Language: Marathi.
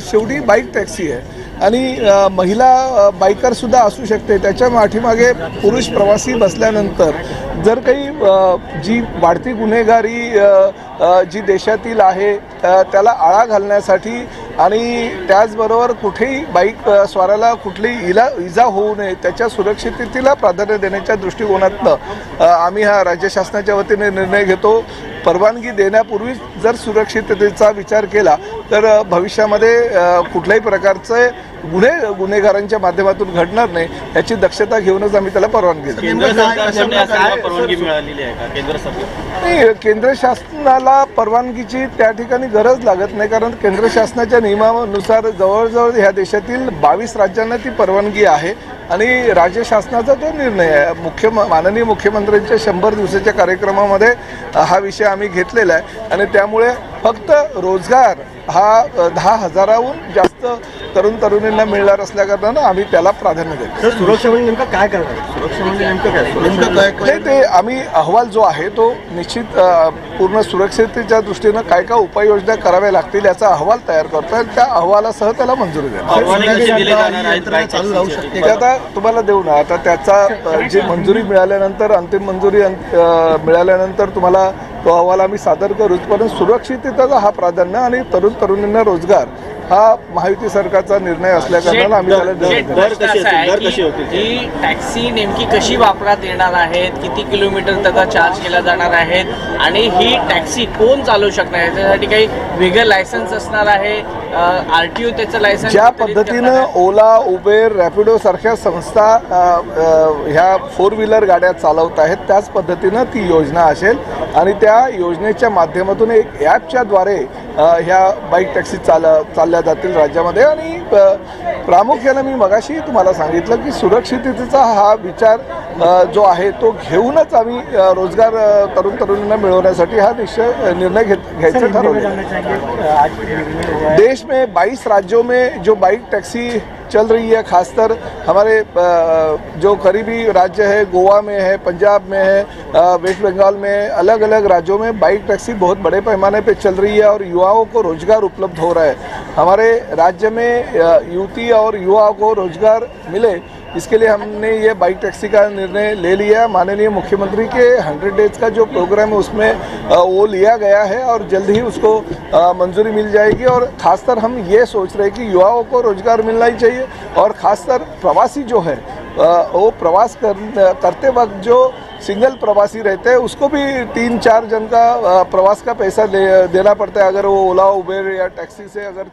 शेवटी बाईक टॅक्सी आहे. आणि महिला बायकरसुद्धा सुद्धा असू शकते. त्याच्या पाठीमागे पुरुष प्रवासी बसल्यानंतर जर काही जी वाढती गुन्हेगारी जी देशातील आहे त्याला आळा घालण्यासाठी आणि त्याचबरोबर कुठेही बाईक स्वाराला कुठलीही इला इजा होऊ नये त्याच्या सुरक्षिततेला प्राधान्य देण्याच्या दृष्टिकोनातनं आम्ही हा राज्य शासनाच्या वतीने निर्णय घेतो. परवानगी देण्यापूर्वी जर सुरक्षिततेचा विचार केला तर भविष्यामध्ये कुठल्याही प्रकारचे गुन्हे गुन्हेगारांच्या माध्यमातून घडणार नाही याची दक्षता घेऊनच आम्ही त्याला परवानगी देतो. केंद्र सरकारकडून यासाठी परवानगी मिळालेली आहे का? केंद्र सरकार नाही केंद्र शासनाला परवानगीची त्या ठिकाणी गरज लागत नाही कारण केंद्र शासनाच्या नियमानुसार जवळजवळ ह्या देशातील बावीस राज्यांना ती परवानगी आहे आणि राज्य शासनाचा तो निर्णय आहे. मुख्य माननीय मुख्यमंत्र्यांच्या शंभर दिवसाच्या कार्यक्रमामध्ये हा विषय आम्ही घेतलेला आहे आणि त्यामुळे फक्त रोजगार हा दहा हजाराहून जास्त तरुण तरुणींना मिळणार असल्याकारणानं आम्ही त्याला प्राधान्य देतो. सुरक्षा म्हणजे नेमकं काय करणार सुरक्षा म्हणजे नेमकं काय? नेमकं काय नाही ते आम्ही अहवाल जो आहे तो निश्चित पूर्ण सुरक्षिततेच्या दृष्टीनं काय काय उपाययोजना कराव्या लागतील याचा अहवाल तयार करतो आणि त्या अहवालासह त्याला मंजुरी टॅक्सीचे? ते आता तुम्हाला देऊ ना आता त्याचा जी मंजुरी मिळाल्यानंतर अंतिम मंजुरी मिळाल्यानंतर तुम्हाला तो अहवाल आम्ही सादर करूच परंतु सुरक्षिततेचा हा प्राधान्य आणि तरुण तरुणींना रोजगार हा महायुती सरकारचा निर्णय असल्याकारणानं आम्ही त्याला टॅक्सी नेमकी कशी वापरात येणार आहेत किती किलोमीटर त्याचा चार्ज केला जाणार आहेत आणि ही टॅक्सी कोण चालवू शकणार आहे? त्यासाठी काही वेगळं लायसन्स असणार आहे आर टी ओ त्याचं लायसन्स ज्या पद्धतीनं ओला उबेर रॅपिडो सारख्या संस्था ह्या फोर व्हीलर गाड्या चालवत आहेत त्याच पद्धतीनं ती योजना असेल. आणि त्या योजनेच्या माध्यमातून एक ॲपच्याद्वारे ह्या बाईक टॅक्सी चाल चालल्या जातील राज्यामध्ये. आणि प्रामुख्यानं मी मगाशी तुम्हाला सांगितलं की सुरक्षिततेचा हा विचार जो आहे तो घेऊनच आम्ही रोजगार तरुण तरुणींना मिळवण्यासाठी हा निश्चय निर्णय घेत घ्यायचा ठरवलं देश में 22 राज्यों में जो बाइक टैक्सी चल रही है खासकर हमारे जो करीबी राज्य है गोवा में है पंजाब में है वेस्ट बंगाल में अलग अलग राज्यों में बाइक टैक्सी बहुत बड़े पैमाने पे चल रही है और युवाओं को रोज़गार उपलब्ध हो रहा है। हमारे राज्य में युवती और युवाओं को रोज़गार मिले इसके लिए हमने ये बाइक टैक्सी का निर्णय ले लिया। माननीय मुख्यमंत्री के हंड्रेड डेज़ का जो प्रोग्राम है उसमें वो लिया गया है और जल्द ही उसको मंजूरी मिल जाएगी। और खासकर हम ये सोच रहे हैं कि युवाओं को रोज़गार मिलना ही चाहिए और खासकर प्रवासी जो है वो प्रवास कर, करते वक्त जो सिंगल प्रवासी रहते हैं उसको भी तीन चार जन का प्रवास का पैसा दे, देना पड़ता है अगर वो ओला उबेर या टैक्सी से अगर